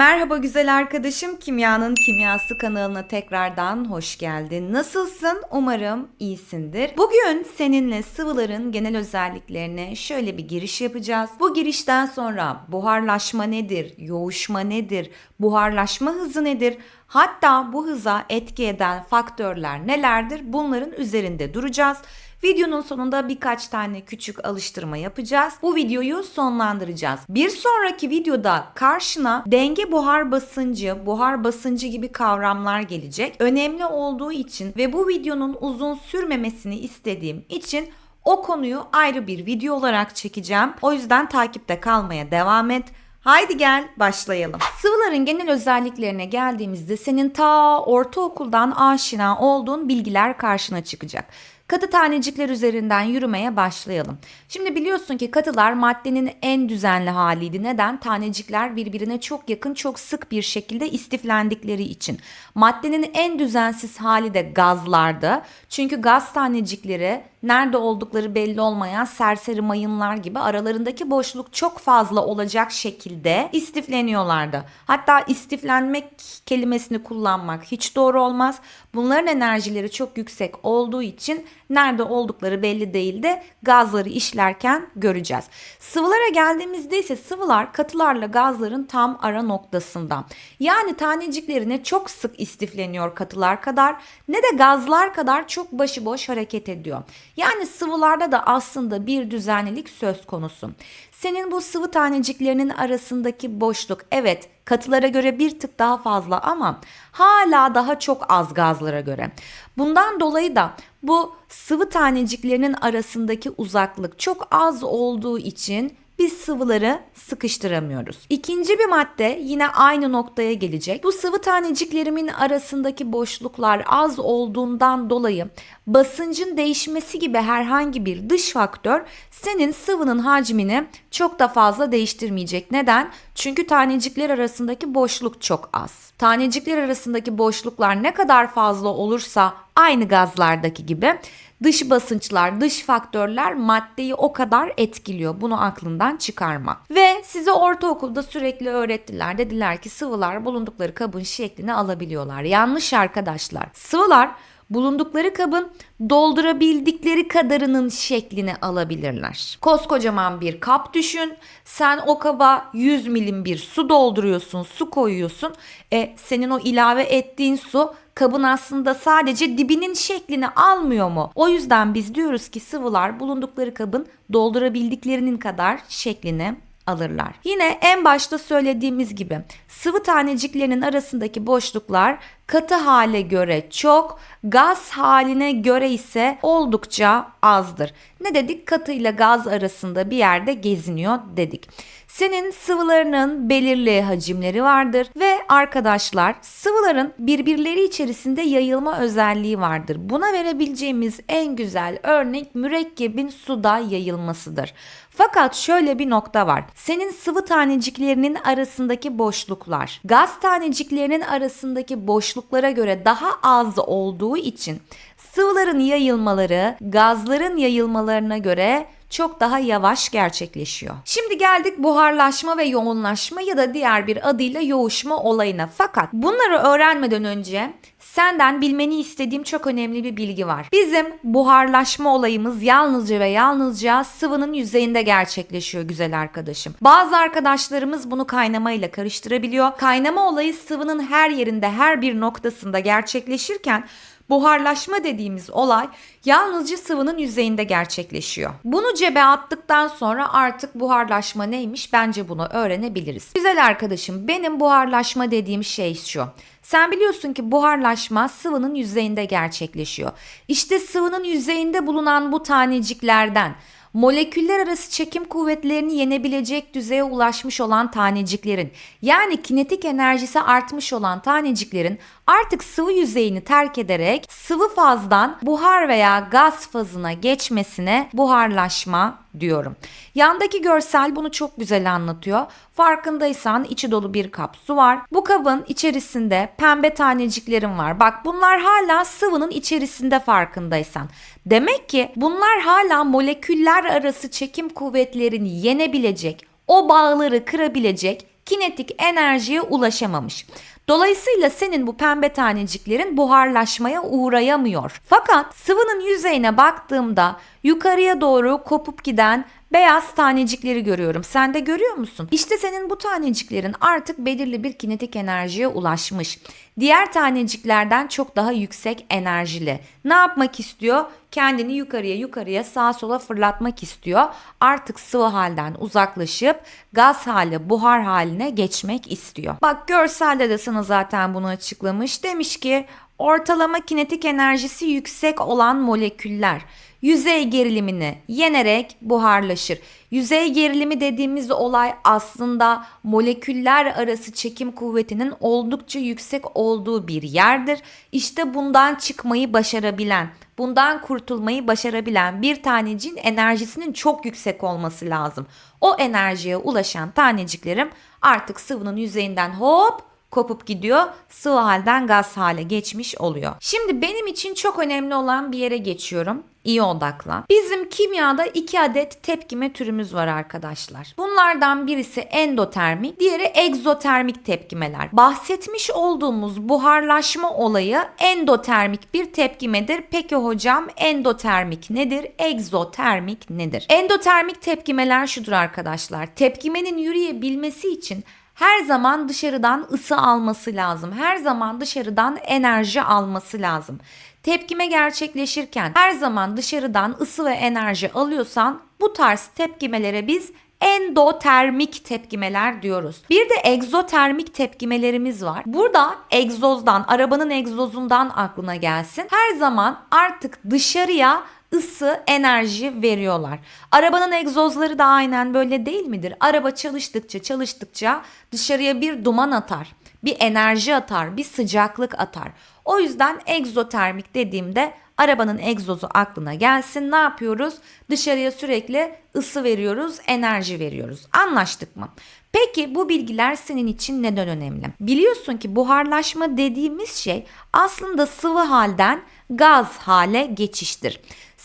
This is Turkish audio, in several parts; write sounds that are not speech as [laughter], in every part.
Merhaba güzel arkadaşım Kimyanın Kimyası kanalına tekrardan hoş geldin. Nasılsın? Umarım iyisindir. Bugün seninle sıvıların genel özelliklerine şöyle bir giriş yapacağız. Bu girişten sonra buharlaşma nedir? Yoğuşma nedir? Buharlaşma hızı nedir? Hatta bu hıza etki eden faktörler nelerdir? Bunların üzerinde duracağız. Videonun sonunda birkaç tane küçük alıştırma yapacağız. Bu videoyu sonlandıracağız. Bir sonraki videoda karşına denge buhar basıncı, buhar basıncı gibi kavramlar gelecek. Önemli olduğu için ve bu videonun uzun sürmemesini istediğim için o konuyu ayrı bir video olarak çekeceğim. O yüzden takipte kalmaya devam et. Haydi gel başlayalım. Sıvıların genel özelliklerine geldiğimizde senin ta ortaokuldan aşina olduğun bilgiler karşına çıkacak. Katı tanecikler üzerinden yürümeye başlayalım. Şimdi biliyorsun ki katılar maddenin en düzenli haliydi. Neden? Tanecikler birbirine çok yakın, çok sık bir şekilde istiflendikleri için. Maddenin en düzensiz hali de gazlardı. Çünkü gaz tanecikleri nerede oldukları belli olmayan serseri mayınlar gibi aralarındaki boşluk çok fazla olacak şekilde istifleniyorlardı. Hatta istiflenmek kelimesini kullanmak hiç doğru olmaz. Bunların enerjileri çok yüksek olduğu için nerede oldukları belli değil de gazları işlerken göreceğiz. Sıvılara geldiğimizde ise sıvılar katılarla gazların tam ara noktasında. Yani taneciklerine çok sık istifleniyor katılar kadar ne de gazlar kadar çok başıboş hareket ediyor. Yani sıvılarda da aslında bir düzenlilik söz konusu. Senin bu sıvı taneciklerinin arasındaki boşluk evet katılara göre bir tık daha fazla ama hala daha çok az gazlara göre. Bundan dolayı da bu sıvı taneciklerinin arasındaki uzaklık çok az olduğu için biz sıvıları sıkıştıramıyoruz. İkinci bir madde yine aynı noktaya gelecek. Bu sıvı taneciklerimin arasındaki boşluklar az olduğundan dolayı basıncın değişmesi gibi herhangi bir dış faktör senin sıvının hacmini çok da fazla değiştirmeyecek. Neden? Çünkü tanecikler arasındaki boşluk çok az. Tanecikler arasındaki boşluklar ne kadar fazla olursa aynı gazlardaki gibi dış basınçlar, dış faktörler maddeyi o kadar etkiliyor. Bunu aklından çıkarma. Ve size ortaokulda sürekli öğrettiler. Dediler ki sıvılar bulundukları kabın şeklini alabiliyorlar. Yanlış arkadaşlar. Sıvılar bulundukları kabın doldurabildikleri kadarının şeklini alabilirler. Koskocaman bir kap düşün. Sen o kaba 100 milim bir su dolduruyorsun, su koyuyorsun. E senin o ilave ettiğin su kabın aslında sadece dibinin şeklini almıyor mu? O yüzden biz diyoruz ki sıvılar bulundukları kabın doldurabildiklerinin kadar şeklini alırlar. Yine en başta söylediğimiz gibi sıvı taneciklerinin arasındaki boşluklar katı hale göre çok, gaz haline göre ise oldukça azdır. Ne dedik? Katı ile gaz arasında bir yerde geziniyor dedik. Senin sıvılarının belirli hacimleri vardır ve arkadaşlar sıvıların birbirleri içerisinde yayılma özelliği vardır. Buna verebileceğimiz en güzel örnek mürekkebin suda yayılmasıdır. Fakat şöyle bir nokta var. Senin sıvı taneciklerinin arasındaki boşluklar gaz taneciklerinin arasındaki boşluklara göre daha az olduğu için sıvıların yayılmaları gazların yayılmalarına göre çok daha yavaş gerçekleşiyor. Şimdi geldik buharlaşma ve yoğunlaşma ya da diğer bir adıyla yoğuşma olayına. Fakat bunları öğrenmeden önce senden bilmeni istediğim çok önemli bir bilgi var. Bizim buharlaşma olayımız yalnızca ve yalnızca sıvının yüzeyinde gerçekleşiyor güzel arkadaşım. Bazı arkadaşlarımız bunu kaynamayla karıştırabiliyor. Kaynama olayı sıvının her yerinde, her bir noktasında gerçekleşirken Buharlaşma dediğimiz olay yalnızca sıvının yüzeyinde gerçekleşiyor. Bunu cebe attıktan sonra artık buharlaşma neymiş bence bunu öğrenebiliriz. Güzel arkadaşım benim buharlaşma dediğim şey şu. Sen biliyorsun ki buharlaşma sıvının yüzeyinde gerçekleşiyor. İşte sıvının yüzeyinde bulunan bu taneciklerden moleküller arası çekim kuvvetlerini yenebilecek düzeye ulaşmış olan taneciklerin yani kinetik enerjisi artmış olan taneciklerin artık sıvı yüzeyini terk ederek sıvı fazdan buhar veya gaz fazına geçmesine buharlaşma diyorum. Yandaki görsel bunu çok güzel anlatıyor. Farkındaysan içi dolu bir kap su var. Bu kabın içerisinde pembe taneciklerim var. Bak bunlar hala sıvının içerisinde farkındaysan. Demek ki bunlar hala moleküller arası çekim kuvvetlerini yenebilecek, o bağları kırabilecek kinetik enerjiye ulaşamamış. Dolayısıyla senin bu pembe taneciklerin buharlaşmaya uğrayamıyor. Fakat sıvının yüzeyine baktığımda yukarıya doğru kopup giden beyaz tanecikleri görüyorum. Sen de görüyor musun? İşte senin bu taneciklerin artık belirli bir kinetik enerjiye ulaşmış. Diğer taneciklerden çok daha yüksek enerjili. Ne yapmak istiyor? Kendini yukarıya yukarıya sağa sola fırlatmak istiyor. Artık sıvı halden uzaklaşıp gaz hali, buhar haline geçmek istiyor. Bak görselde de sana zaten bunu açıklamış. Demiş ki ortalama kinetik enerjisi yüksek olan moleküller yüzey gerilimini yenerek buharlaşır. Yüzey gerilimi dediğimiz olay aslında moleküller arası çekim kuvvetinin oldukça yüksek olduğu bir yerdir. İşte bundan çıkmayı başarabilen, bundan kurtulmayı başarabilen bir taneciğin enerjisinin çok yüksek olması lazım. O enerjiye ulaşan taneciklerim artık sıvının yüzeyinden hop kopup gidiyor. Sıvı halden gaz hale geçmiş oluyor. Şimdi benim için çok önemli olan bir yere geçiyorum. İyi odaklan. Bizim kimyada iki adet tepkime türümüz var arkadaşlar. Bunlardan birisi endotermik, diğeri egzotermik tepkimeler. Bahsetmiş olduğumuz buharlaşma olayı endotermik bir tepkimedir. Peki hocam endotermik nedir? Egzotermik nedir? Endotermik tepkimeler şudur arkadaşlar. Tepkimenin yürüyebilmesi için her zaman dışarıdan ısı alması lazım. Her zaman dışarıdan enerji alması lazım. Tepkime gerçekleşirken her zaman dışarıdan ısı ve enerji alıyorsan bu tarz tepkimelere biz endotermik tepkimeler diyoruz. Bir de egzotermik tepkimelerimiz var. Burada egzozdan, arabanın egzozundan aklına gelsin. Her zaman artık dışarıya ısı, enerji veriyorlar. Arabanın egzozları da aynen böyle değil midir? Araba çalıştıkça çalıştıkça dışarıya bir duman atar, bir enerji atar, bir sıcaklık atar. O yüzden egzotermik dediğimde arabanın egzozu aklına gelsin. Ne yapıyoruz? Dışarıya sürekli ısı veriyoruz, enerji veriyoruz. Anlaştık mı? Peki bu bilgiler senin için neden önemli? Biliyorsun ki buharlaşma dediğimiz şey aslında sıvı halden gaz hale geçiştir.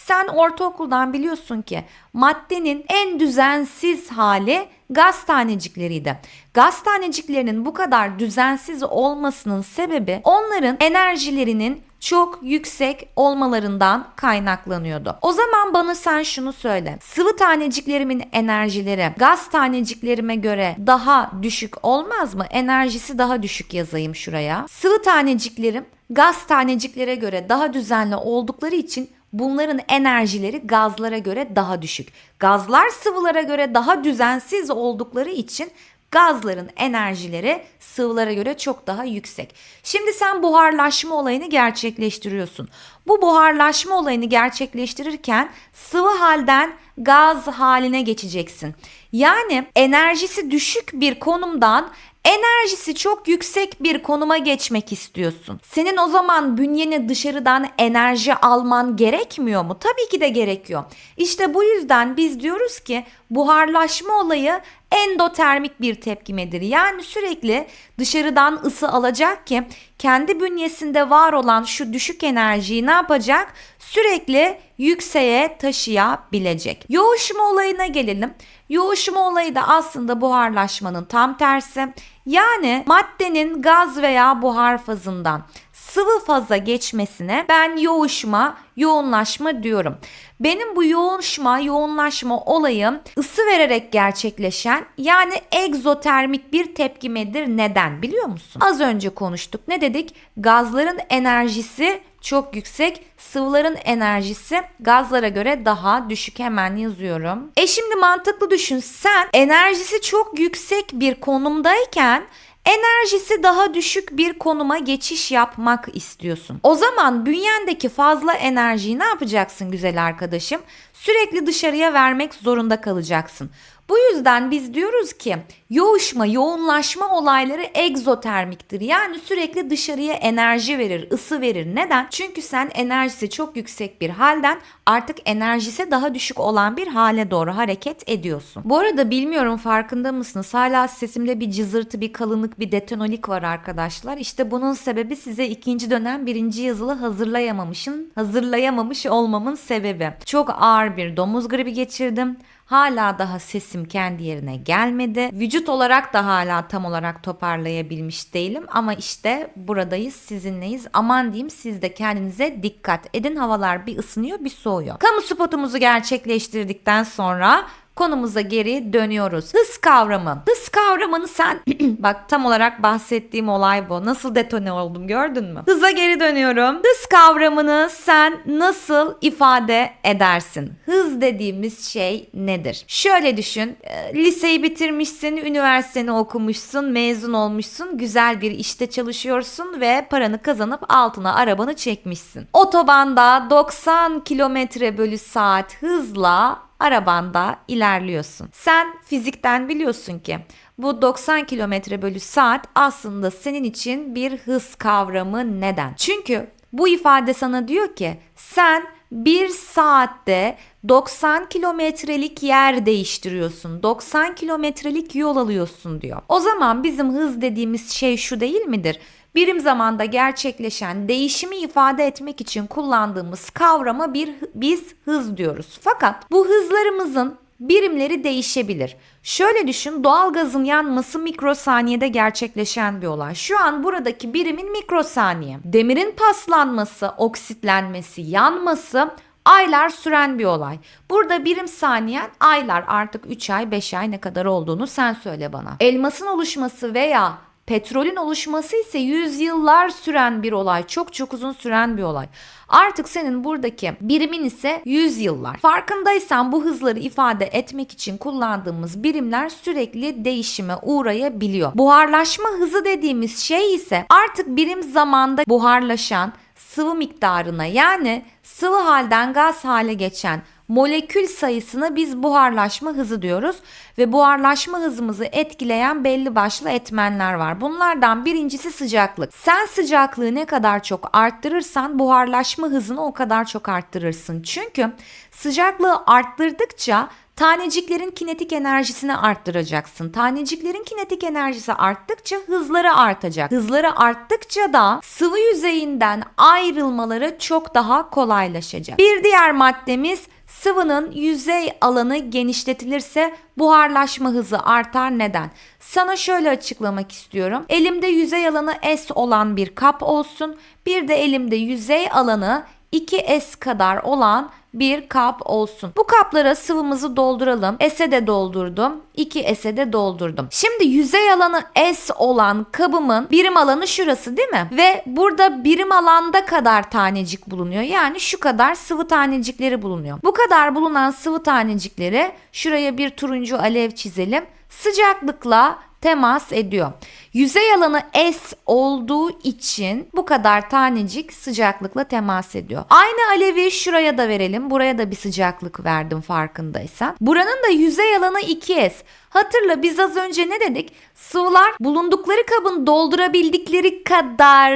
Sen ortaokuldan biliyorsun ki maddenin en düzensiz hali gaz tanecikleriydi. Gaz taneciklerinin bu kadar düzensiz olmasının sebebi onların enerjilerinin çok yüksek olmalarından kaynaklanıyordu. O zaman bana sen şunu söyle. Sıvı taneciklerimin enerjileri gaz taneciklerime göre daha düşük olmaz mı? Enerjisi daha düşük yazayım şuraya. Sıvı taneciklerim gaz taneciklere göre daha düzenli oldukları için bunların enerjileri gazlara göre daha düşük. Gazlar sıvılara göre daha düzensiz oldukları için gazların enerjileri sıvılara göre çok daha yüksek. Şimdi sen buharlaşma olayını gerçekleştiriyorsun. Bu buharlaşma olayını gerçekleştirirken sıvı halden gaz haline geçeceksin. Yani enerjisi düşük bir konumdan enerjisi çok yüksek bir konuma geçmek istiyorsun. Senin o zaman bünyene dışarıdan enerji alman gerekmiyor mu? Tabii ki de gerekiyor. İşte bu yüzden biz diyoruz ki buharlaşma olayı endotermik bir tepkimedir. Yani sürekli dışarıdan ısı alacak ki kendi bünyesinde var olan şu düşük enerjiyi ne yapacak? Sürekli yükseğe taşıyabilecek. Yoğuşma olayına gelelim. Yoğuşma olayı da aslında buharlaşmanın tam tersi. Yani maddenin gaz veya buhar fazından sıvı faza geçmesine ben yoğuşma, yoğunlaşma diyorum. Benim bu yoğuşma, yoğunlaşma olayım ısı vererek gerçekleşen yani egzotermik bir tepkimedir. Neden biliyor musun? Az önce konuştuk. Ne dedik? Gazların enerjisi çok yüksek. Sıvıların enerjisi gazlara göre daha düşük. Hemen yazıyorum. E şimdi mantıklı düşün. Sen enerjisi çok yüksek bir konumdayken enerjisi daha düşük bir konuma geçiş yapmak istiyorsun. O zaman bünyendeki fazla enerjiyi ne yapacaksın güzel arkadaşım? Sürekli dışarıya vermek zorunda kalacaksın. Bu yüzden biz diyoruz ki yoğuşma, yoğunlaşma olayları egzotermiktir. Yani sürekli dışarıya enerji verir, ısı verir. Neden? Çünkü sen enerjisi çok yüksek bir halden artık enerjisi daha düşük olan bir hale doğru hareket ediyorsun. Bu arada bilmiyorum farkında mısınız? Hala sesimde bir cızırtı, bir kalınlık, bir detanolik var arkadaşlar. İşte bunun sebebi size ikinci dönem birinci yazılı hazırlayamamışın, hazırlayamamış olmamın sebebi. Çok ağır bir domuz gribi geçirdim. Hala daha sesim kendi yerine gelmedi. Vücut olarak da hala tam olarak toparlayabilmiş değilim ama işte buradayız, sizinleyiz. Aman diyeyim siz de kendinize dikkat edin. Havalar bir ısınıyor, bir soğuyor. Kamu spotumuzu gerçekleştirdikten sonra konumuza geri dönüyoruz. Hız kavramı. Hız kavramını sen [clears throat] bak tam olarak bahsettiğim olay bu. Nasıl detone oldum gördün mü? Hıza geri dönüyorum. Hız kavramını sen nasıl ifade edersin? Hız dediğimiz şey nedir? Şöyle düşün. e, Liseyi bitirmişsin, üniversiteni okumuşsun, mezun olmuşsun, güzel bir işte çalışıyorsun ve paranı kazanıp altına arabanı çekmişsin. Otobanda 90 kilometre bölü saat hızla arabanda ilerliyorsun. Sen fizikten biliyorsun ki bu 90 kilometre bölü saat aslında senin için bir hız kavramı neden? Çünkü bu ifade sana diyor ki sen bir saatte 90 kilometrelik yer değiştiriyorsun. 90 kilometrelik yol alıyorsun diyor. O zaman bizim hız dediğimiz şey şu değil midir? birim zamanda gerçekleşen değişimi ifade etmek için kullandığımız kavrama bir biz hız diyoruz. Fakat bu hızlarımızın birimleri değişebilir. Şöyle düşün doğalgazın yanması mikrosaniyede gerçekleşen bir olay. Şu an buradaki birimin mikrosaniye. Demirin paslanması, oksitlenmesi, yanması aylar süren bir olay. Burada birim saniyen aylar artık 3 ay 5 ay ne kadar olduğunu sen söyle bana. Elmasın oluşması veya Petrolün oluşması ise yüzyıllar süren bir olay. Çok çok uzun süren bir olay. Artık senin buradaki birimin ise yüzyıllar. Farkındaysan bu hızları ifade etmek için kullandığımız birimler sürekli değişime uğrayabiliyor. Buharlaşma hızı dediğimiz şey ise artık birim zamanda buharlaşan sıvı miktarına yani sıvı halden gaz hale geçen molekül sayısına biz buharlaşma hızı diyoruz ve buharlaşma hızımızı etkileyen belli başlı etmenler var. Bunlardan birincisi sıcaklık. Sen sıcaklığı ne kadar çok arttırırsan buharlaşma hızını o kadar çok arttırırsın. Çünkü sıcaklığı arttırdıkça taneciklerin kinetik enerjisini arttıracaksın. Taneciklerin kinetik enerjisi arttıkça hızları artacak. Hızları arttıkça da sıvı yüzeyinden ayrılmaları çok daha kolaylaşacak. Bir diğer maddemiz Sıvının yüzey alanı genişletilirse buharlaşma hızı artar. Neden? Sana şöyle açıklamak istiyorum. Elimde yüzey alanı S olan bir kap olsun. Bir de elimde yüzey alanı 2S kadar olan bir kap olsun. Bu kaplara sıvımızı dolduralım. S'e de doldurdum. 2 S'e de doldurdum. Şimdi yüzey alanı S olan kabımın birim alanı şurası değil mi? Ve burada birim alanda kadar tanecik bulunuyor. Yani şu kadar sıvı tanecikleri bulunuyor. Bu kadar bulunan sıvı tanecikleri şuraya bir turuncu alev çizelim. Sıcaklıkla temas ediyor. Yüzey alanı S olduğu için bu kadar tanecik sıcaklıkla temas ediyor. Aynı alevi şuraya da verelim. Buraya da bir sıcaklık verdim farkındaysan. Buranın da yüzey alanı 2S. Hatırla biz az önce ne dedik? Sıvılar bulundukları kabın doldurabildikleri kadar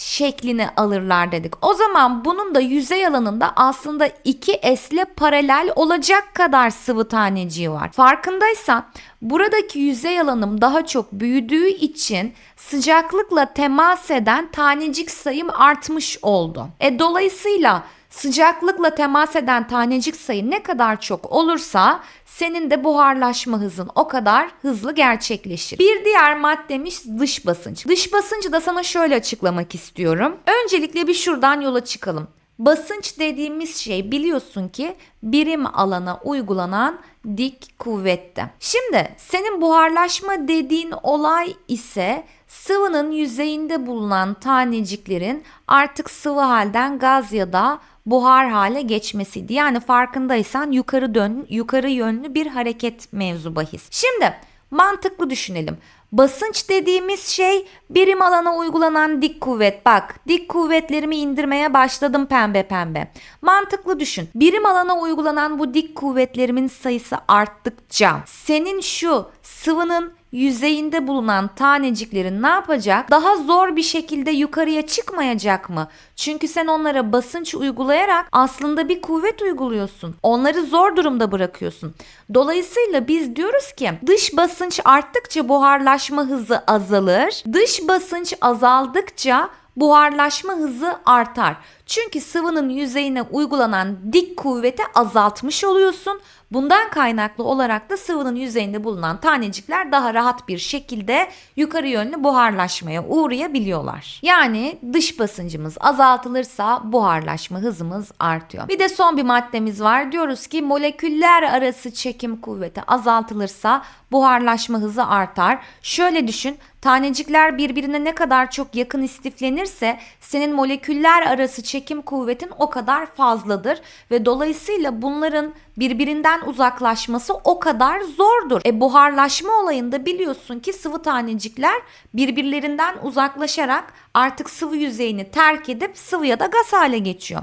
şeklini alırlar dedik. O zaman bunun da yüzey alanında aslında 2S ile paralel olacak kadar sıvı taneciği var. Farkındaysan buradaki yüzey alanım daha çok büyüdüğü için sıcaklıkla temas eden tanecik sayım artmış oldu. E dolayısıyla sıcaklıkla temas eden tanecik sayı ne kadar çok olursa senin de buharlaşma hızın o kadar hızlı gerçekleşir. Bir diğer maddemiz dış basınç. Dış basıncı da sana şöyle açıklamak istiyorum. Öncelikle bir şuradan yola çıkalım. Basınç dediğimiz şey biliyorsun ki birim alana uygulanan dik kuvvette. Şimdi senin buharlaşma dediğin olay ise sıvının yüzeyinde bulunan taneciklerin artık sıvı halden gaz ya da buhar hale geçmesiydi. Yani farkındaysan yukarı dön, yukarı yönlü bir hareket mevzu bahis. Şimdi mantıklı düşünelim. Basınç dediğimiz şey birim alana uygulanan dik kuvvet. Bak dik kuvvetlerimi indirmeye başladım pembe pembe. Mantıklı düşün. Birim alana uygulanan bu dik kuvvetlerimin sayısı arttıkça senin şu sıvının yüzeyinde bulunan taneciklerin ne yapacak? Daha zor bir şekilde yukarıya çıkmayacak mı? Çünkü sen onlara basınç uygulayarak aslında bir kuvvet uyguluyorsun. Onları zor durumda bırakıyorsun. Dolayısıyla biz diyoruz ki dış basınç arttıkça buharlaşma hızı azalır. Dış basınç azaldıkça buharlaşma hızı artar. Çünkü sıvının yüzeyine uygulanan dik kuvveti azaltmış oluyorsun. Bundan kaynaklı olarak da sıvının yüzeyinde bulunan tanecikler daha rahat bir şekilde yukarı yönlü buharlaşmaya uğrayabiliyorlar. Yani dış basıncımız azaltılırsa buharlaşma hızımız artıyor. Bir de son bir maddemiz var. Diyoruz ki moleküller arası çekim kuvveti azaltılırsa buharlaşma hızı artar. Şöyle düşün. Tanecikler birbirine ne kadar çok yakın istiflenirse senin moleküller arası çekim kuvvetin o kadar fazladır ve dolayısıyla bunların birbirinden uzaklaşması o kadar zordur. E buharlaşma olayında biliyorsun ki sıvı tanecikler birbirlerinden uzaklaşarak artık sıvı yüzeyini terk edip sıvıya da gaz hale geçiyor.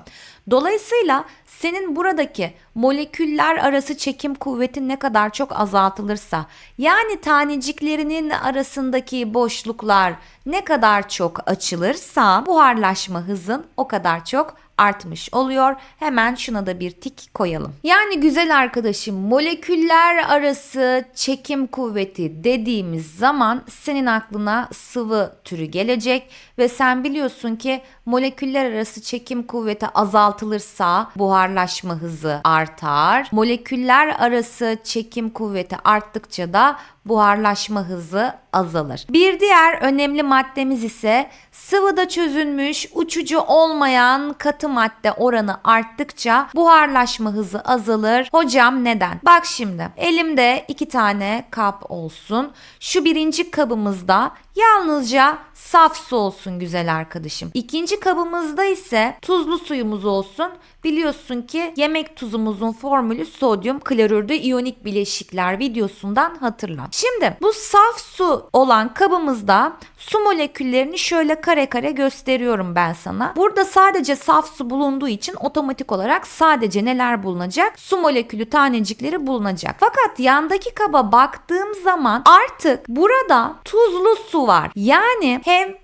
Dolayısıyla senin buradaki moleküller arası çekim kuvvetin ne kadar çok azaltılırsa yani taneciklerinin arasındaki boşluklar ne kadar çok açılırsa buharlaşma hızın o kadar çok artmış oluyor. Hemen şuna da bir tik koyalım. Yani güzel arkadaşım moleküller arası çekim kuvveti dediğimiz zaman senin aklına sıvı türü gelecek ve sen biliyorsun ki moleküller arası çekim kuvveti azaltılırsa buharlaşma hızı artar. Moleküller arası çekim kuvveti arttıkça da buharlaşma hızı azalır. Bir diğer önemli maddemiz ise sıvıda çözünmüş uçucu olmayan katı madde oranı arttıkça buharlaşma hızı azalır. Hocam neden? Bak şimdi elimde iki tane kap olsun. Şu birinci kabımızda yalnızca saf su olsun güzel arkadaşım. İkinci kabımızda ise tuzlu suyumuz olsun. Biliyorsun ki yemek tuzumuzun formülü sodyum klorürdü iyonik bileşikler videosundan hatırla. Şimdi bu saf su olan kabımızda su moleküllerini şöyle kare kare gösteriyorum ben sana. Burada sadece saf su bulunduğu için otomatik olarak sadece neler bulunacak? Su molekülü tanecikleri bulunacak. Fakat yandaki kaba baktığım zaman artık burada tuzlu su var. Yani hem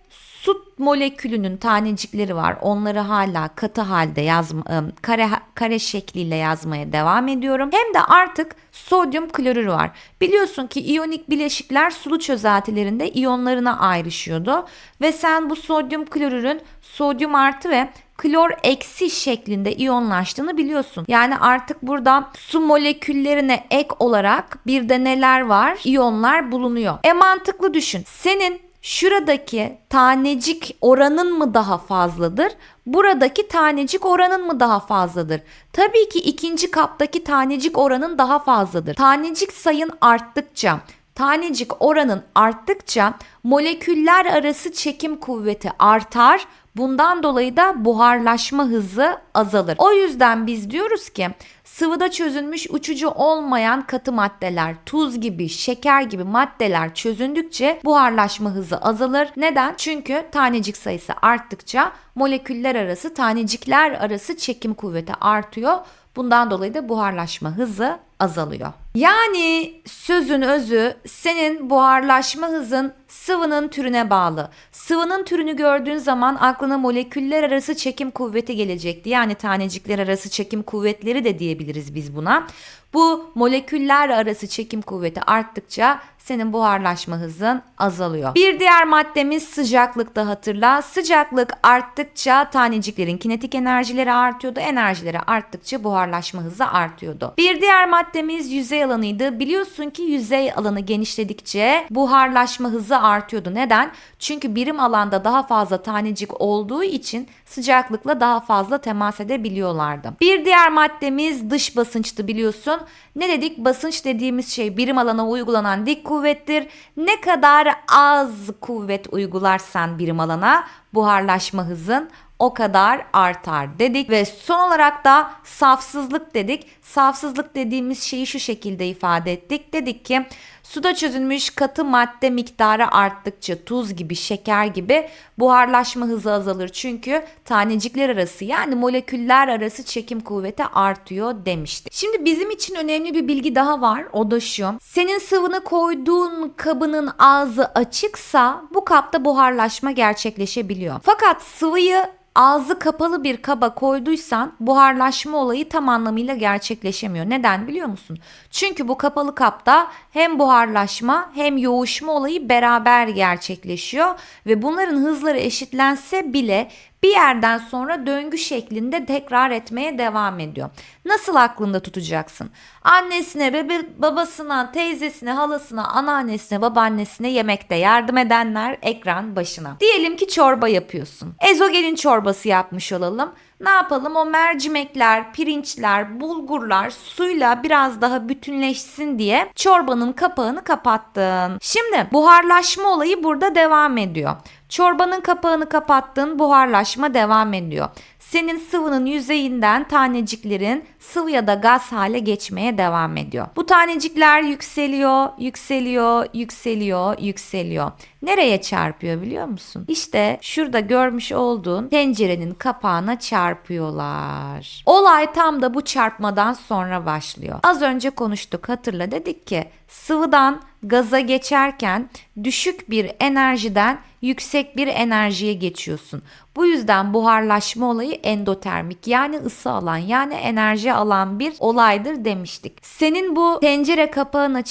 su molekülünün tanecikleri var. Onları hala katı halde yazma, kare kare şekliyle yazmaya devam ediyorum. Hem de artık sodyum klorür var. Biliyorsun ki iyonik bileşikler sulu çözeltilerinde iyonlarına ayrışıyordu ve sen bu sodyum klorürün sodyum artı ve klor eksi şeklinde iyonlaştığını biliyorsun. Yani artık burada su moleküllerine ek olarak bir de neler var? İyonlar bulunuyor. E mantıklı düşün. Senin şuradaki tanecik oranın mı daha fazladır? Buradaki tanecik oranın mı daha fazladır? Tabii ki ikinci kaptaki tanecik oranın daha fazladır. Tanecik sayın arttıkça, tanecik oranın arttıkça moleküller arası çekim kuvveti artar. Bundan dolayı da buharlaşma hızı azalır. O yüzden biz diyoruz ki sıvıda çözünmüş uçucu olmayan katı maddeler, tuz gibi, şeker gibi maddeler çözündükçe buharlaşma hızı azalır. Neden? Çünkü tanecik sayısı arttıkça moleküller arası, tanecikler arası çekim kuvveti artıyor. Bundan dolayı da buharlaşma hızı azalıyor. Yani sözün özü senin buharlaşma hızın sıvının türüne bağlı. Sıvının türünü gördüğün zaman aklına moleküller arası çekim kuvveti gelecekti. Yani tanecikler arası çekim kuvvetleri de diyebiliriz biz buna. Bu moleküller arası çekim kuvveti arttıkça senin buharlaşma hızın azalıyor. Bir diğer maddemiz sıcaklıkta hatırla. Sıcaklık arttıkça taneciklerin kinetik enerjileri artıyordu. Enerjileri arttıkça buharlaşma hızı artıyordu. Bir diğer maddemiz yüzey alanıydı. Biliyorsun ki yüzey alanı genişledikçe buharlaşma hızı artıyordu. Neden? Çünkü birim alanda daha fazla tanecik olduğu için sıcaklıkla daha fazla temas edebiliyorlardı. Bir diğer maddemiz dış basınçtı biliyorsun. Ne dedik? Basınç dediğimiz şey birim alana uygulanan dik kuvvettir. Ne kadar az kuvvet uygularsan birim alana buharlaşma hızın o kadar artar dedik ve son olarak da safsızlık dedik. Safsızlık dediğimiz şeyi şu şekilde ifade ettik. Dedik ki suda çözülmüş katı madde miktarı arttıkça tuz gibi, şeker gibi buharlaşma hızı azalır. Çünkü tanecikler arası yani moleküller arası çekim kuvveti artıyor demiştik. Şimdi bizim için önemli bir bilgi daha var. O da şu. Senin sıvını koyduğun kabının ağzı açıksa bu kapta buharlaşma gerçekleşebiliyor. Fakat sıvıyı ağzı kapalı bir kaba koyduysan buharlaşma olayı tam anlamıyla gerçekleşemiyor. Neden biliyor musun? Çünkü bu kapalı kapta hem buharlaşma hem yoğuşma olayı beraber gerçekleşiyor ve bunların hızları eşitlense bile bir yerden sonra döngü şeklinde tekrar etmeye devam ediyor. Nasıl aklında tutacaksın? Annesine, bebe, babasına, teyzesine, halasına, anneannesine, babaannesine yemekte yardım edenler ekran başına. Diyelim ki çorba yapıyorsun. Ezogelin çorbası yapmış olalım. Ne yapalım? O mercimekler, pirinçler, bulgurlar suyla biraz daha bütünleşsin diye çorbanın kapağını kapattın. Şimdi buharlaşma olayı burada devam ediyor. Çorbanın kapağını kapattın, buharlaşma devam ediyor. Senin sıvının yüzeyinden taneciklerin sıvı ya da gaz hale geçmeye devam ediyor. Bu tanecikler yükseliyor, yükseliyor, yükseliyor, yükseliyor. Nereye çarpıyor biliyor musun? İşte şurada görmüş olduğun tencerenin kapağına çarpıyorlar. Olay tam da bu çarpmadan sonra başlıyor. Az önce konuştuk hatırla dedik ki sıvıdan gaza geçerken düşük bir enerjiden yüksek bir enerjiye geçiyorsun. Bu yüzden buharlaşma olayı endotermik yani ısı alan yani enerji alan bir olaydır demiştik. Senin bu tencere kapağına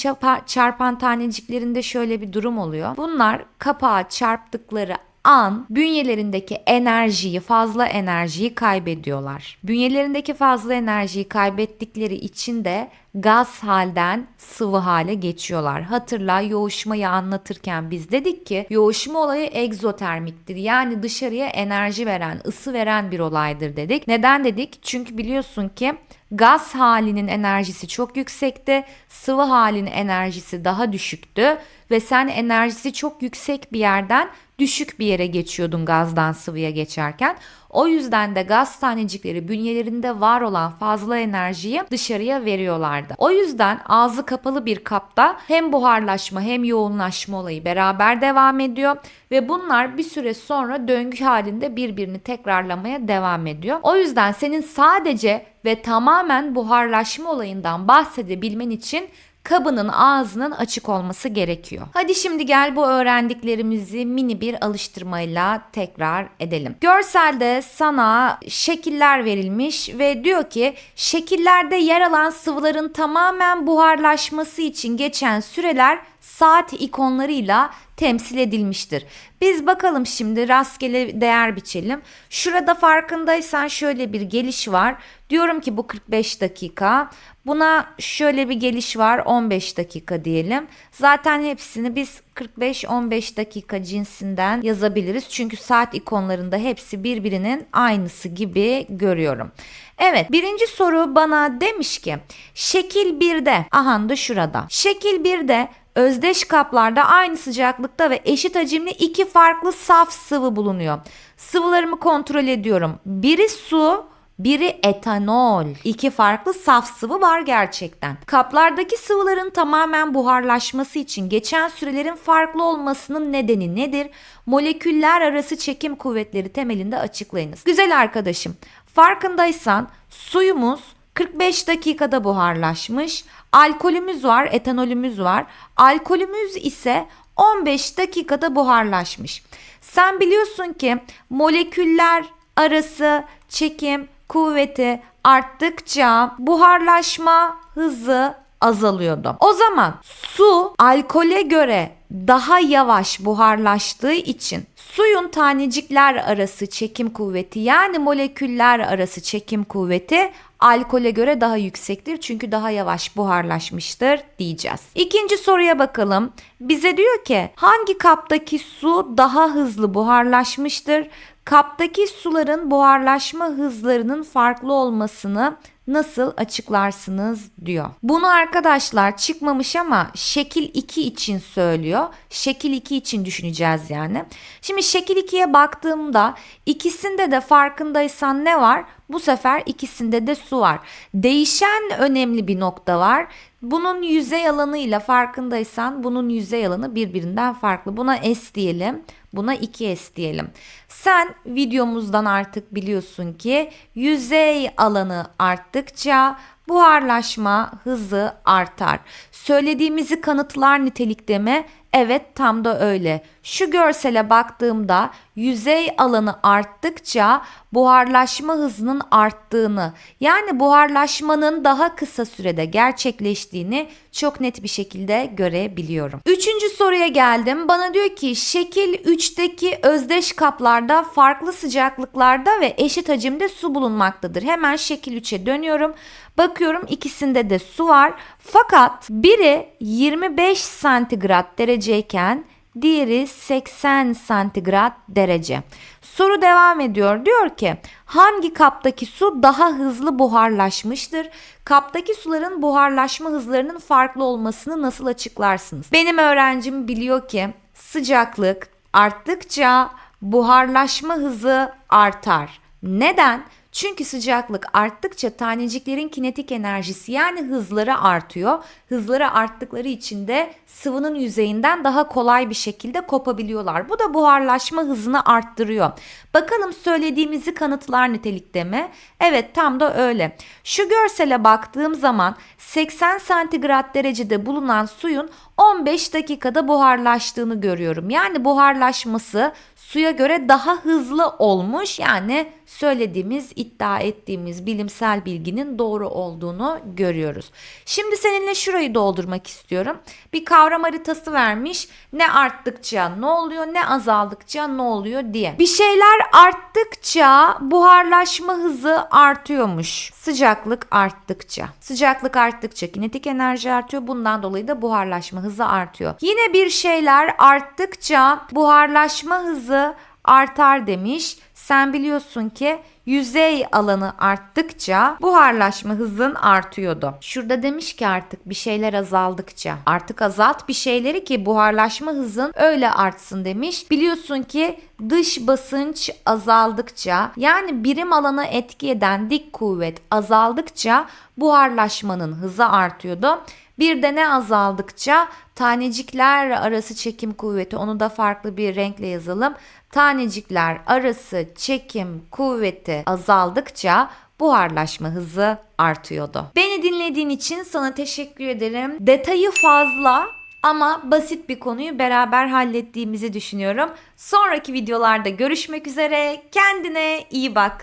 çarpan taneciklerinde şöyle bir durum oluyor. Bunlar kapağa çarptıkları an bünyelerindeki enerjiyi, fazla enerjiyi kaybediyorlar. Bünyelerindeki fazla enerjiyi kaybettikleri için de gaz halden sıvı hale geçiyorlar. Hatırla yoğuşmayı anlatırken biz dedik ki yoğuşma olayı egzotermiktir. Yani dışarıya enerji veren, ısı veren bir olaydır dedik. Neden dedik? Çünkü biliyorsun ki gaz halinin enerjisi çok yüksekti, sıvı halinin enerjisi daha düşüktü ve sen enerjisi çok yüksek bir yerden düşük bir yere geçiyordun gazdan sıvıya geçerken. O yüzden de gaz tanecikleri bünyelerinde var olan fazla enerjiyi dışarıya veriyorlardı. O yüzden ağzı kapalı bir kapta hem buharlaşma hem yoğunlaşma olayı beraber devam ediyor ve bunlar bir süre sonra döngü halinde birbirini tekrarlamaya devam ediyor. O yüzden senin sadece ve tamamen buharlaşma olayından bahsedebilmen için kabının ağzının açık olması gerekiyor. Hadi şimdi gel bu öğrendiklerimizi mini bir alıştırmayla tekrar edelim. Görselde sana şekiller verilmiş ve diyor ki şekillerde yer alan sıvıların tamamen buharlaşması için geçen süreler saat ikonlarıyla temsil edilmiştir. Biz bakalım şimdi rastgele değer biçelim. Şurada farkındaysan şöyle bir geliş var. Diyorum ki bu 45 dakika. Buna şöyle bir geliş var 15 dakika diyelim. Zaten hepsini biz 45-15 dakika cinsinden yazabiliriz. Çünkü saat ikonlarında hepsi birbirinin aynısı gibi görüyorum. Evet birinci soru bana demiş ki şekil 1'de aha da şurada. Şekil 1'de özdeş kaplarda aynı sıcaklıkta ve eşit hacimli iki farklı saf sıvı bulunuyor. Sıvılarımı kontrol ediyorum. Biri su, biri etanol. İki farklı saf sıvı var gerçekten. Kaplardaki sıvıların tamamen buharlaşması için geçen sürelerin farklı olmasının nedeni nedir? Moleküller arası çekim kuvvetleri temelinde açıklayınız. Güzel arkadaşım, farkındaysan suyumuz 45 dakikada buharlaşmış. Alkolümüz var, etanolümüz var. Alkolümüz ise 15 dakikada buharlaşmış. Sen biliyorsun ki moleküller arası çekim kuvveti arttıkça buharlaşma hızı azalıyordu. O zaman su alkole göre daha yavaş buharlaştığı için suyun tanecikler arası çekim kuvveti yani moleküller arası çekim kuvveti alkole göre daha yüksektir çünkü daha yavaş buharlaşmıştır diyeceğiz. İkinci soruya bakalım. Bize diyor ki hangi kaptaki su daha hızlı buharlaşmıştır? Kaptaki suların buharlaşma hızlarının farklı olmasını nasıl açıklarsınız diyor. Bunu arkadaşlar çıkmamış ama şekil 2 için söylüyor. Şekil 2 için düşüneceğiz yani. Şimdi şekil 2'ye baktığımda ikisinde de farkındaysan ne var? Bu sefer ikisinde de su var. Değişen önemli bir nokta var. Bunun yüzey alanıyla farkındaysan bunun yüzey alanı birbirinden farklı. Buna S diyelim. Buna 2S diyelim. Sen videomuzdan artık biliyorsun ki yüzey alanı arttıkça buharlaşma hızı artar. Söylediğimizi kanıtlar nitelikte mi? Evet tam da öyle. Şu görsele baktığımda yüzey alanı arttıkça buharlaşma hızının arttığını yani buharlaşmanın daha kısa sürede gerçekleştiğini çok net bir şekilde görebiliyorum. Üçüncü soruya geldim. Bana diyor ki şekil 3 3'teki özdeş kaplarda farklı sıcaklıklarda ve eşit hacimde su bulunmaktadır. Hemen şekil 3'e dönüyorum. Bakıyorum ikisinde de su var. Fakat biri 25 santigrat dereceyken diğeri 80 santigrat derece. Soru devam ediyor. Diyor ki hangi kaptaki su daha hızlı buharlaşmıştır? Kaptaki suların buharlaşma hızlarının farklı olmasını nasıl açıklarsınız? Benim öğrencim biliyor ki sıcaklık arttıkça buharlaşma hızı artar. Neden? Çünkü sıcaklık arttıkça taneciklerin kinetik enerjisi yani hızları artıyor. Hızları arttıkları için de sıvının yüzeyinden daha kolay bir şekilde kopabiliyorlar. Bu da buharlaşma hızını arttırıyor. Bakalım söylediğimizi kanıtlar nitelikte mi? Evet tam da öyle. Şu görsele baktığım zaman 80 santigrat derecede bulunan suyun 15 dakikada buharlaştığını görüyorum. Yani buharlaşması suya göre daha hızlı olmuş. Yani söylediğimiz, iddia ettiğimiz bilimsel bilginin doğru olduğunu görüyoruz. Şimdi seninle şurayı doldurmak istiyorum. Bir kavram haritası vermiş. Ne arttıkça ne oluyor, ne azaldıkça ne oluyor diye. Bir şeyler arttıkça buharlaşma hızı artıyormuş. Sıcaklık arttıkça. Sıcaklık arttıkça kinetik enerji artıyor. Bundan dolayı da buharlaşma hızı artıyor. Yine bir şeyler arttıkça buharlaşma hızı artar demiş. Sen biliyorsun ki yüzey alanı arttıkça buharlaşma hızın artıyordu. Şurada demiş ki artık bir şeyler azaldıkça artık azalt bir şeyleri ki buharlaşma hızın öyle artsın demiş. Biliyorsun ki dış basınç azaldıkça yani birim alana etki eden dik kuvvet azaldıkça buharlaşmanın hızı artıyordu. Bir de ne azaldıkça tanecikler arası çekim kuvveti onu da farklı bir renkle yazalım. Tanecikler arası çekim kuvveti azaldıkça buharlaşma hızı artıyordu. Beni dinlediğin için sana teşekkür ederim. Detayı fazla ama basit bir konuyu beraber hallettiğimizi düşünüyorum. Sonraki videolarda görüşmek üzere. Kendine iyi bak.